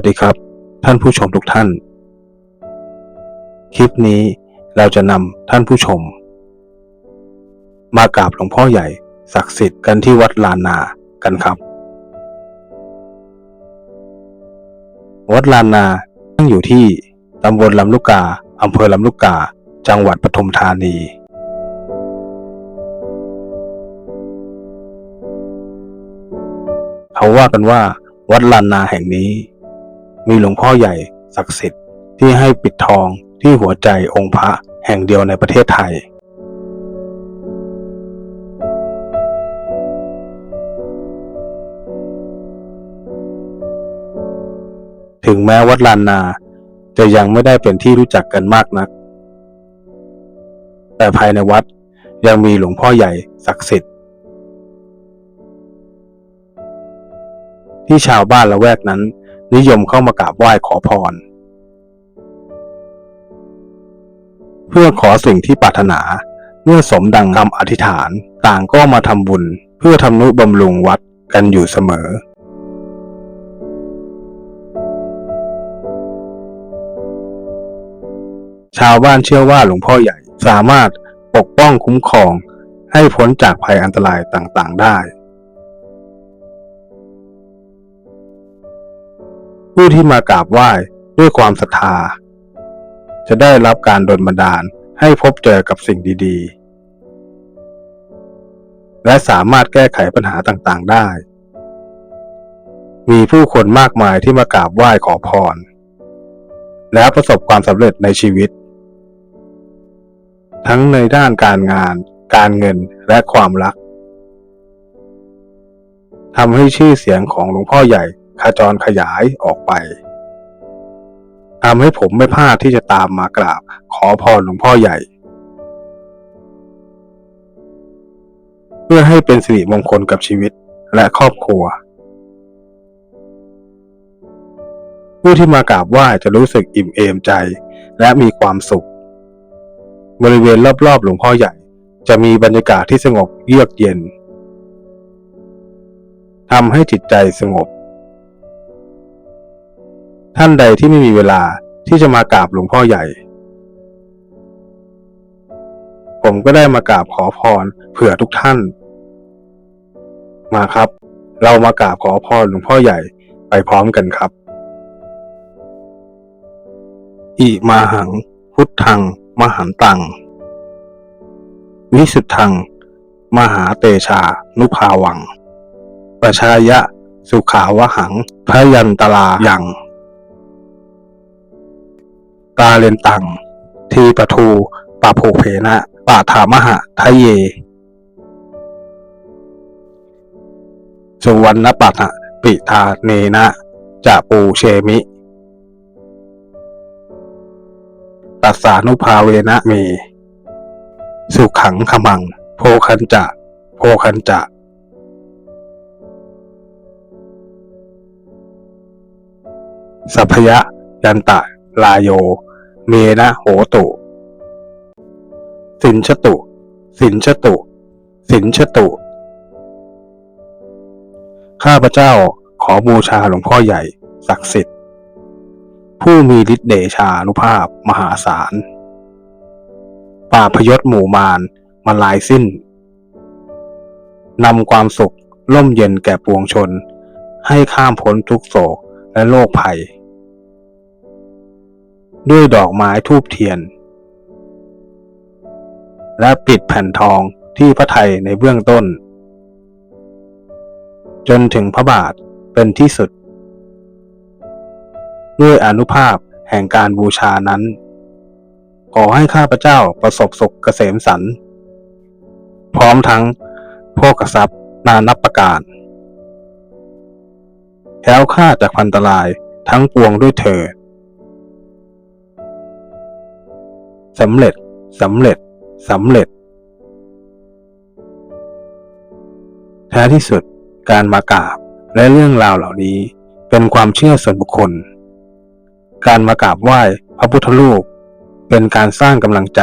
วัสดีครับ ท่านผู้ชมทุกท่าน คลิปนี้เราจะนำท่านผู้ชม มากราบหลวงพ่อใหญ่ศักดิ์สิทธิ์กันที่วัดลานนากันครับ วัดลานนาตั้งอยู่ที่ตำบลลำลูกกาอำเภอลำลูกกา จังหวัดปทุมธานี เขาว่ากันว่าวัดลานนาแห่งนี้ มีหลวงพ่อใหญ่ศักดิ์สิทธิ์ที่ให้ปิดทองที่หัวใจองค์พระแห่งเดียวในประเทศไทย ถึงแม้วัดลานนาจะยังไม่ได้เป็นที่รู้จักกันมากนัก แต่ภายในวัดยังมีหลวงพ่อใหญ่ศักดิ์สิทธิ์ ที่ชาวบ้านละแวกนั้น นิยมเข้ามากราบไหว้ขอพร เพื่อขอสิ่งที่ปรารถนา เมื่อสมดังคำอธิษฐานต่างก็มาทำบุญ เพื่อทำนุบำรุงวัดกันอยู่เสมอชาวบ้านเชื่อว่าหลวงพ่อใหญ่สามารถปกป้องคุ้มครองให้พ้นจากภัยอันตรายต่างๆได้ ผู้ที่มากราบไหว้ด้วยความศรัทธา จะได้รับการดลบันดาลให้พบเจอกับสิ่งดี ๆ และสามารถแก้ไขปัญหาต่างๆ ได้ มีผู้คนมากมายที่มากราบไหว้ขอพร และประสบความสำเร็จในชีวิต ทั้งในด้านการงาน การเงินและความรักทำให้ชื่อเสียงของหลวงพ่อใหญ่ ขจรขยายออกไปทำให้ผมไม่พลาดที่จะตามมากราบ ขอพรหลวงพ่อใหญ่ เพื่อให้เป็นสิริมงคลกับชีวิตและครอบครัว ผู้ที่มากราบไหว้จะรู้สึกอิ่มเอมใจและมีความสุข บริเวณรอบๆหลวงพ่อใหญ่ จะมีบรรยากาศที่สงบเยือกเย็นทำให้จิตใจสงบ ท่านใดที่ไม่มีเวลาที่จะมากราบหลวงพ่อใหญ่ ผมก็ได้มากราบขอพรเผื่อทุกท่าน มาครับ เรามากราบขอพรหลวงพ่อใหญ่ไปพร้อมกันครับ อิมาหัง พุทธัง มหันตัง วิสุทธัง มหาเตชา นุภาวัง ประชายะ สุขาวหังพยันตลายัง ตาเลนตัง ทีปทู ปะโภเพนะปะถามหะทะเย สุวรรณปัตะปิทาเนนะจะปูเชมิตัสสานุภาเวนะเม สุขังขมัง โพคันจะ โพคันจะสัพพยะยันตะ ลายโย เมนะโหตุ สินชตุ สินชตุ สินชตุ ข้าพเจ้าขอบูชาหลวงพ่อใหญ่ ศักดิ์สิทธิ์ ผู้มีฤทธิ์เดชานุภาพมหาศาล ป่าพยศหมู่มารมาลายสิ้น นำความสุขร่มเย็นแก่ปวงชน ให้ข้ามพ้นทุกโศกและโรคภัย ด้วยดอกไม้ทูบเทียน และปิดแผ่นทองที่พระไทยในเบื้องต้น จนถึงพระบาทเป็นที่สุด ด้วยอนุภาพแห่งการบูชานั้น ขอให้ข้าพเจ้าประสบสุขเกษมสัน พร้อมทั้งโภกทรัพย์นานับประการแคล้วคลาดจากพันตรายทั้งปวงด้วยเธอ สำเร็จสำเร็จสำเร็จ แท้ที่สุดการมากราบและเรื่องราวเหล่านี้เป็นความเชื่อส่วนบุคคล การมากราบไหว้พระพุทธรูปเป็นการสร้างกำลังใจ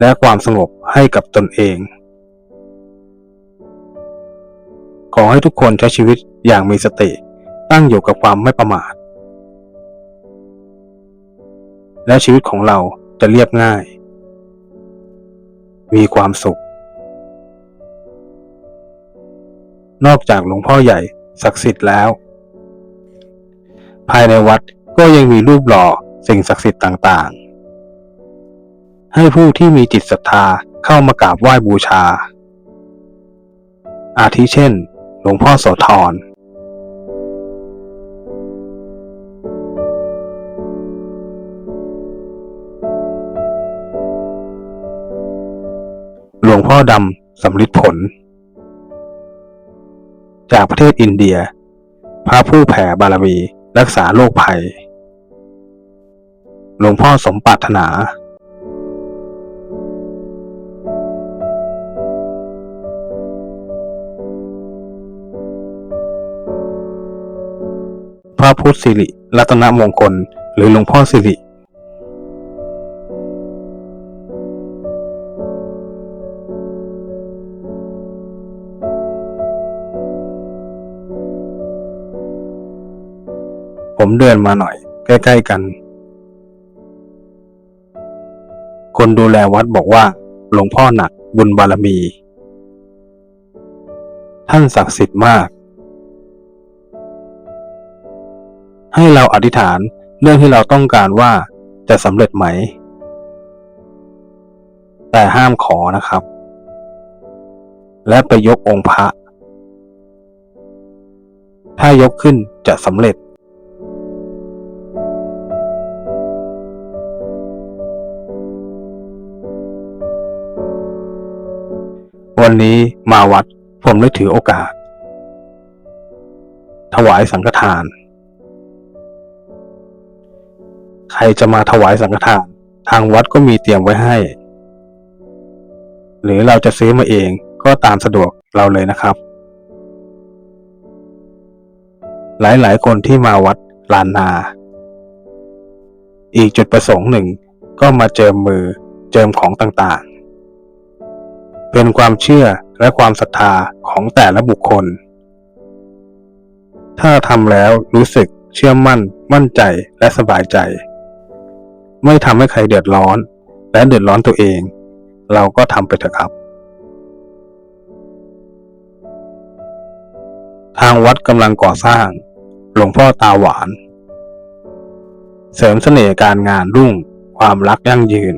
และความสงบให้กับตนเอง ขอให้ทุกคนใช้ชีวิตอย่างมีสติ ตั้งอยู่กับความไม่ประมาท และชีวิตของเราจะเรียบง่าย มีความสุข นอกจากหลวงพ่อใหญ่ศักดิ์สิทธิ์แล้ว ภายในวัดก็ยังมีรูปหล่อสิ่งศักดิ์สิทธิ์ต่างๆ ให้ผู้ที่มีจิตศรัทธาเข้ามากราบไหว้บูชา อาทิเช่น หลวงพ่อโสธร งพ่อดำสำลิดผล จากประเทศอินเดีย พระผู้แผ่บารมีรักษาโรคภัย หลวงพ่อสมปรารถนาพระพุทธสิริรัตนมงคล หรือหลวงพ่อสิริ ผมเดินมาหน่อย ใกล้ ๆกัน คนดูแลวัดบอกว่า หลวงพ่อหนักบุญบารมี ท่านศักดิ์สิทธิ์มาก ให้เราอธิษฐานเรื่องที่เราต้องการว่าจะสำเร็จไหม แต่ห้ามขอนะครับ และไปยกองค์พระ ถ้ายกขึ้นจะสำเร็จ วันนี้มาวัดผมเลยถือโอกาส ถวายสังฆทาน ใครจะมาถวายสังฆทาน ทางวัดก็มีเตรียมไว้ให้ หรือเราจะซื้อมาเองก็ตามสะดวกเราเลยนะครับ หลายๆ คนที่มาวัดลานนา อีกจุดประสงค์หนึ่งก็มาเจิมมือเจิมของต่างๆ เป็นความเชื่อและความศรัทธาของแต่ละบุคคล ถ้าทำแล้วรู้สึกเชื่อมั่น มั่นใจและสบายใจ ไม่ทำให้ใครเดือดร้อน และเดือดร้อนตัวเอง เราก็ทำไปเถอะครับ ทางวัดกำลังก่อสร้าง หลวงพ่อตาหวาน เสริมเสน่ห์การงานรุ่ง ความรักยั่งยืน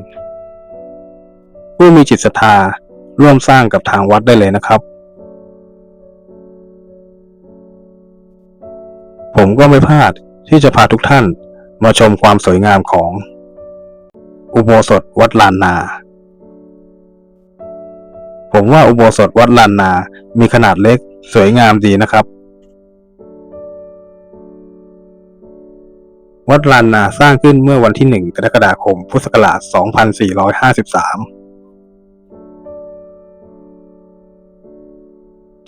ผู้มีจิตศรัทธา ร่วมสร้างกับทางวัดได้เลยนะครับ ผมก็ไม่พลาดที่จะพาทุกท่านมาชมความสวยงามของ อุโบสถวัดลานนา ผมว่าอุโบสถวัดลานนา มีขนาดเล็กสวยงามดีนะครับ วัดลานนาสร้างขึ้นเมื่อวันที่ 1 กรกฎาคม พุทธศักราช 2453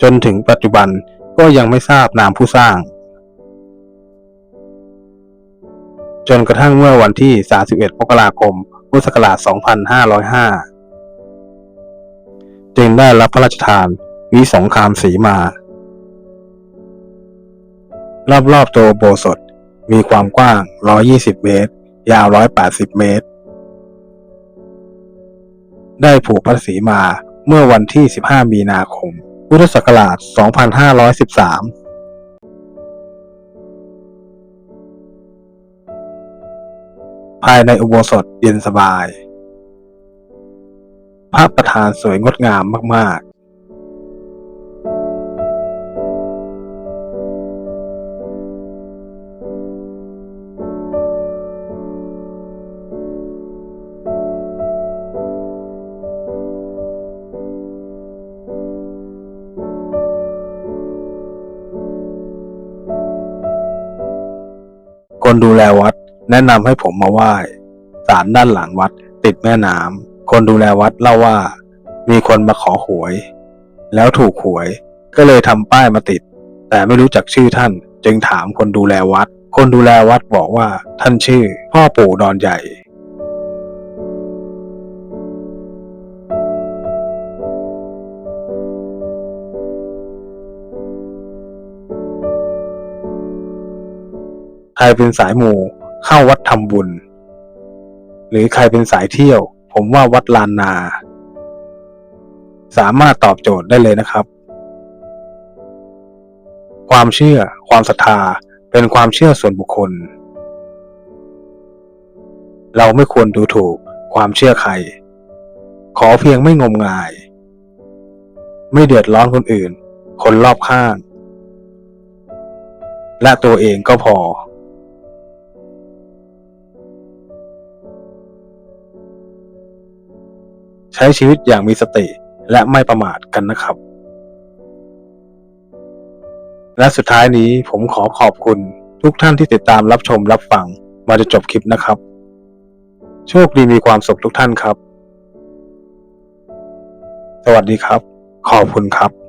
จนถึงปัจจุบันก็ยังไม่ทราบนามผู้สร้าง จนกระทั่งเมื่อวันที่ 31มกราคม พุทธศักราช 2505 จึงได้รับพระราชทานวิสงครามสีมา รอบๆตัวโบสถมีความกว้าง 120 เมตร ยาว 180 เมตร ได้ผูกพระสีมาเมื่อวันที่ 15 มีนาคม พุทธศักราช 2513ภายในอุโบสถเย็นสบายพระประธานสวยงดงามมาก คนดูแลวัด แนะนำให้ผมมาไหว้ศาลด้านหลังวัด ติดแม่น้ำคนดูแลวัดเล่าว่า มีคนมาขอหวย แล้วถูกหวย ก็เลยทำป้ายมาติด แต่ไม่รู้จักชื่อท่าน จึงถามคนดูแลวัด คนดูแลวัดบอกว่าท่านชื่อ พ่อปู่ดอนใหญ่ ใครเป็นสายหมู่เข้าวัดทำบุญ หรือใครเป็นสายเที่ยว ผมว่าวัดลานนา สามารถตอบโจทย์ได้เลยนะครับ ความเชื่อ ความศรัทธาเป็นความเชื่อส่วนบุคคล เราไม่ควรดูถูกความเชื่อใคร ขอเพียงไม่งมงาย ไม่เดือดร้อนคนอื่น คนรอบข้าง และตัวเองก็พอ ใช้ชีวิตอย่างมีสติและไม่ประมาทกันนะครับ และสุดท้ายนี้ผมขอขอบคุณทุกท่านที่ติดตามรับชมรับฟังมาจนจบคลิปนะครับ โชคดีมีความสุขทุกท่านครับ สวัสดีครับ ขอบคุณครับ